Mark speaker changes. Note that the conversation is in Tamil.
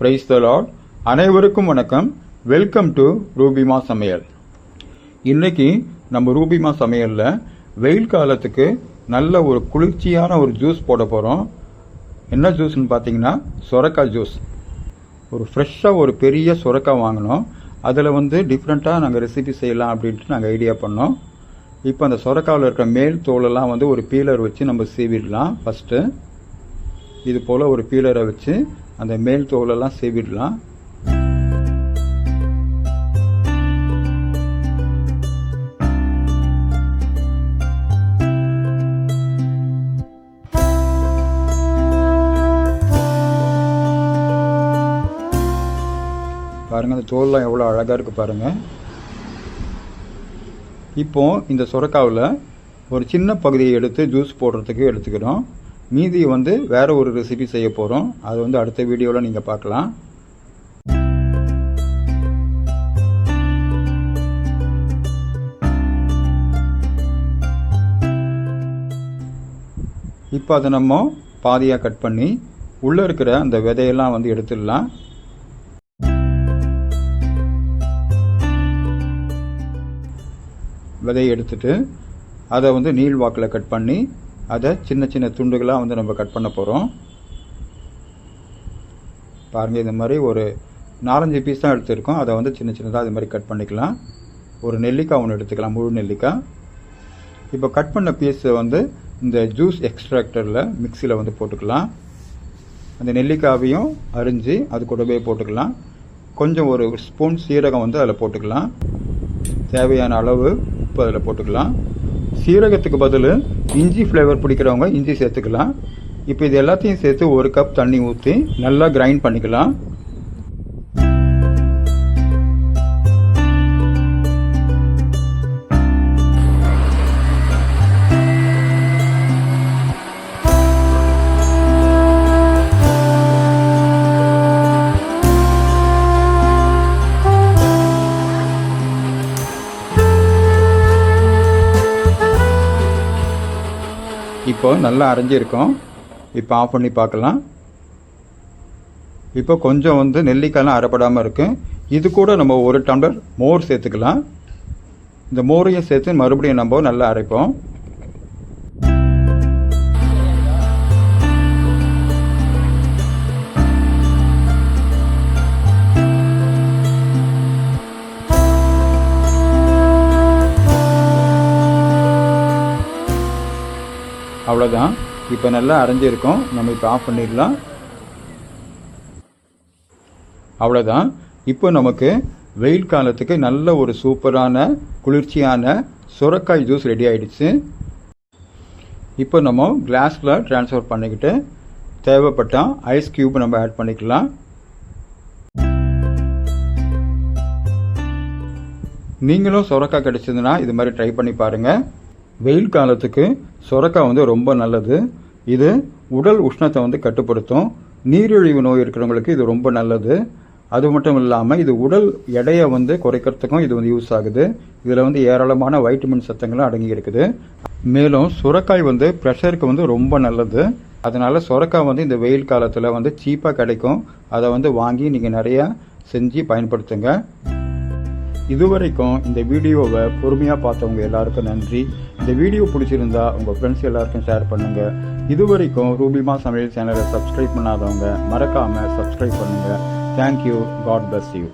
Speaker 1: பிரைஸ் த லார்ட் அனைவருக்கும் வணக்கம். வெல்கம் டு ரூபிமா சமையல் இன்றைக்கி நம்ம ரூபிமா சமையலில் வெயில் காலத்துக்கு நல்ல ஒரு குளிர்ச்சியான ஒரு ஜூஸ் போட போகிறோம் என்ன ஜூஸ்னு பார்த்தீங்கன்னா சொரக்காய் ஜூஸ் ஒரு ஃப்ரெஷ்ஷாக ஒரு பெரிய சொரக்காய் வாங்கினோம். அதில் வந்து டிஃப்ரெண்ட்டாக நாங்கள் ரெசிபி செய்யலாம் அப்படின்ட்டு நாங்கள் ஐடியா பண்ணோம். இப்போ அந்த சொரக்காவில் இருக்கிற மேல் தோலெல்லாம் வந்து ஒரு பீலர் வச்சு நம்ம சீவிடலாம். ஃபஸ்ட்டு இது போல் ஒரு பீலரை வச்சு அந்த மேல் தோலெல்லாம் செவிடலாம். பாருங்கள் அந்த தோல்லாம் எவ்வளோ அழகாக இருக்குது பாருங்கள் இப்போ இந்த சுரக்காவில் ஒரு சின்ன பகுதியை எடுத்து ஜூஸ் போடுறதுக்கு எடுத்துக்கிறோம். மீதி வந்து வேற ஒரு ரெசிபி செய்ய போகிறோம் அது வந்து அடுத்த வீடியோவில் நீங்கள் பார்க்கலாம். இப்போ அதை நம்ம பாதியாக கட் பண்ணி உள்ளே இருக்கிற அந்த விதையெல்லாம் வந்து எடுத்துடலாம். விதையை எடுத்துட்டு அதை வந்து நீள் வாக்கில் கட் பண்ணி அதை சின்ன சின்ன துண்டுகளாக வந்து நம்ம கட் பண்ண போகிறோம் பாருங்கள் இந்த மாதிரி ஒரு நாலஞ்சு பீஸ் தான் எடுத்துருக்கோம். அதை வந்து சின்ன சின்னதாக இது மாதிரி கட் பண்ணிக்கலாம். ஒரு நெல்லிக்காய் ஒன்று எடுத்துக்கலாம் முழு நெல்லிக்காய். இப்போ கட் பண்ண பீஸை வந்து இந்த ஜூஸ் எக்ஸ்ட்ராக்டரில் மிக்சியில் வந்து போட்டுக்கலாம். அந்த நெல்லிக்காவையும் அரிஞ்சு அது கூடவே போட்டுக்கலாம். கொஞ்சம் ஒரு ஸ்பூன் சீரகம் வந்து அதில் போட்டுக்கலாம். தேவையான அளவு உப்பு அதில் போட்டுக்கலாம். சீரகத்துக்கு பதில் இஞ்சி ஃப்ளேவர் பிடிக்கிறவங்க இஞ்சி சேர்த்துக்கலாம். இப்போ இது எல்லாத்தையும் சேர்த்து ஒரு கப் தண்ணி ஊற்றி நல்லா கிரைண்ட் பண்ணிக்கலாம். இப்போ நல்லா அரைஞ்சிருக்கோம். இப்போ ஆஃப் பண்ணி பார்க்கலாம். இப்போ கொஞ்சம் வந்து நெல்லிக்காயெலாம் அரைப்படாமல் இருக்கும் இது கூட நம்ம ஒரு டம்ளர் மோர் சேர்த்துக்கலாம். இந்த மோரையும் சேர்த்து மறுபடியும் நம்ம நல்லா அரைப்போம். அவ்வளோதான் இப்போ நல்லா அரைஞ்சிருக்கோம் நம்ம இப்போ ஆஃப் பண்ணிடலாம். அவ்வளோதான் இப்போ நமக்கு வெயில் காலத்துக்கு நல்ல ஒரு சூப்பரான குளிர்ச்சியான சுரக்காய் ஜூஸ் ரெடி ஆயிடுச்சு. இப்போ நம்ம கிளாஸில் ட்ரான்ஸ்ஃபர் பண்ணிக்கிட்டு தேவைப்பட்டால் ஐஸ் கியூப் நம்ம ஆட் பண்ணிக்கலாம். நீங்களும் சுரக்காய் கிடைச்சதுன்னா இது மாதிரி ட்ரை பண்ணி பாருங்கள் வெயில் காலத்துக்கு சுரக்காய் வந்து ரொம்ப நல்லது. இது உடல் உஷ்ணத்தை வந்து கட்டுப்படுத்தும். நீரிழிவு நோய் இருக்கிறவங்களுக்கு இது ரொம்ப நல்லது. அது மட்டும் இல்லாமல் இது உடல் எடையை வந்து குறைக்கிறதுக்கும் இது வந்து யூஸ் ஆகுது. இதில் வந்து ஏராளமான வைட்டமின் சத்தங்களும் அடங்கி இருக்குது. மேலும் சுரக்காய் வந்து ப்ரெஷருக்கு வந்து ரொம்ப நல்லது. அதனால் சுரக்காய் வந்து இந்த வெயில் காலத்தில் வந்து சீப்பாக கிடைக்கும். அதை வந்து வாங்கி நீங்கள் நிறையா செஞ்சு பயன்படுத்துங்க. இதுவரைக்கும் இந்த வீடியோவை பொறுமையாக பார்த்தவங்க எல்லாருக்கும் நன்றி. இந்த வீடியோ பிடிச்சிருந்தா உங்கள் ஃப்ரெண்ட்ஸ் எல்லாருக்கும் ஷேர் பண்ணுங்கள் இதுவரைக்கும் ரூபிமா சமையல் சேனலை சப்ஸ்கிரைப் பண்ணாதவங்க மறக்காமல் சப்ஸ்கிரைப் பண்ணுங்கள் தேங்க்யூ காட் பிளஸ் யூ